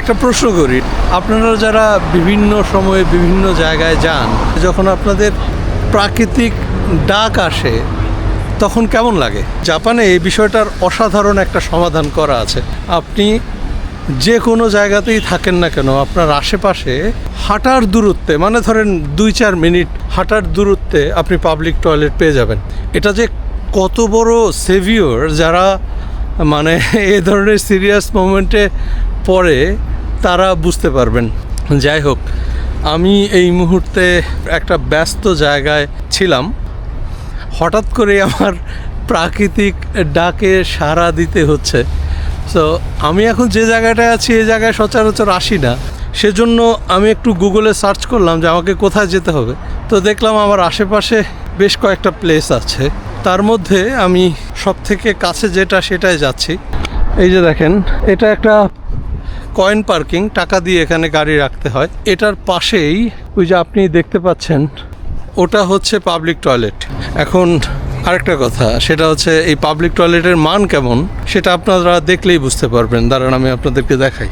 একটা প্রশ্ন করি। আপনারা যারা বিভিন্ন সময়ে বিভিন্ন জায়গায় যান, যখন আপনাদের প্রাকৃতিক ডাক আসে, তখন কেমন লাগে? জাপানে এই বিষয়টার অসাধারণ একটা সমাধান করা আছে। আপনি যে কোনো জায়গাতেই থাকেন না কেন, আপনার আশেপাশে হাঁটার দূরত্বে মানে ধরেন দুই চার মিনিট হাঁটার দূরত্বে আপনি পাবলিক টয়লেট পেয়ে যাবেন। এটা যে কত বড় সেভিওর যারা মানে এ ধরনের সিরিয়াস মোমেন্টে পড়ে তারা বুঝতে পারবেন। যাই হোক, আমি এই মুহূর্তে একটা ব্যস্ত জায়গায় ছিলাম। হঠাৎ করে আমার প্রাকৃতিক ডাকে সাড়া দিতে হচ্ছে। সো আমি এখন যে জায়গাটায় আছি এই জায়গায় সচরাচর আসি না। সেজন্য আমি একটু গুগলে সার্চ করলাম যে আমাকে কোথায় যেতে হবে। তো দেখলাম আমার আশেপাশে বেশ কয়েকটা প্লেস আছে। তার মধ্যে আমি সব থেকে কাছে যেটা সেটাই যাচ্ছি। এই যে দেখেন, এটা একটা কয়েন পার্কিং টাকা দিয়ে এখানে গাড়ি রাখতে হয়। এটার পাশেই ওই যে আপনি দেখতে পাচ্ছেন, ওটা হচ্ছে পাবলিক টয়লেট এখন আরেকটা কথা, সেটা হচ্ছে এই পাবলিক টয়লেটের মান কেমন, সেটা আপনারা দেখলেই বুঝতে পারবেন। দাঁড়ান, আমি আপনাদেরকে দেখাই।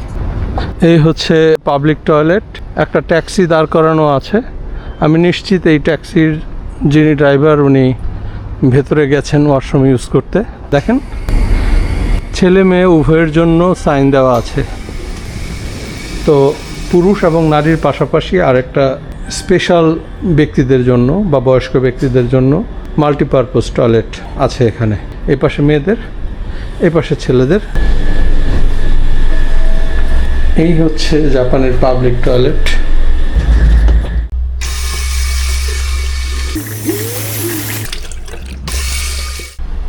এই হচ্ছে পাবলিক টয়লেট একটা ট্যাক্সি দাঁড় করানো আছে। আমি নিশ্চিত এই ট্যাক্সির যিনি ড্রাইভার উনি ভেতরে গেছেন ওয়াশরুম ইউজ করতে। দেখেন, ছেলে মেয়ে উভয়ের জন্য সাইন দেওয়া আছে। তো পুরুষ এবং নারীর পাশাপাশি আরেকটা স্পেশাল ব্যক্তিদের জন্য বা বয়স্ক ব্যক্তিদের জন্য মাল্টিপারপোজ টয়লেট আছে এখানে। এপাশে পাশে মেয়েদের এপাশে পাশে ছেলেদের। এই হচ্ছে জাপানের পাবলিক টয়লেট।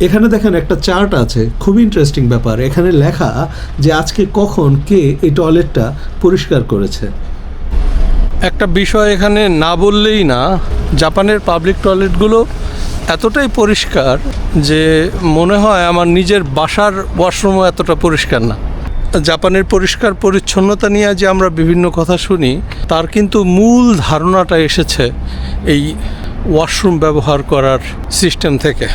এখানে দেখেন একটা চার্ট আছে খুবই ইন্টারেস্টিং ব্যাপার। এখানে লেখা যে আজকে কখন কে এই টয়লেটটা পরিষ্কার করেছে। একটা বিষয় এখানে না বললেই না, জাপানের পাবলিক টয়লেটগুলো এতটাই পরিষ্কার যে মনে হয় আমার নিজের বাসার ওয়াশরুমও এতটা পরিষ্কার না। জাপানের পরিষ্কার পরিচ্ছন্নতা নিয়ে যে আমরা বিভিন্ন কথা শুনি, তার কিন্তু মূল ধারণাটা এসেছে এই ওয়াশরুম ব্যবহার করার সিস্টেম থেকে।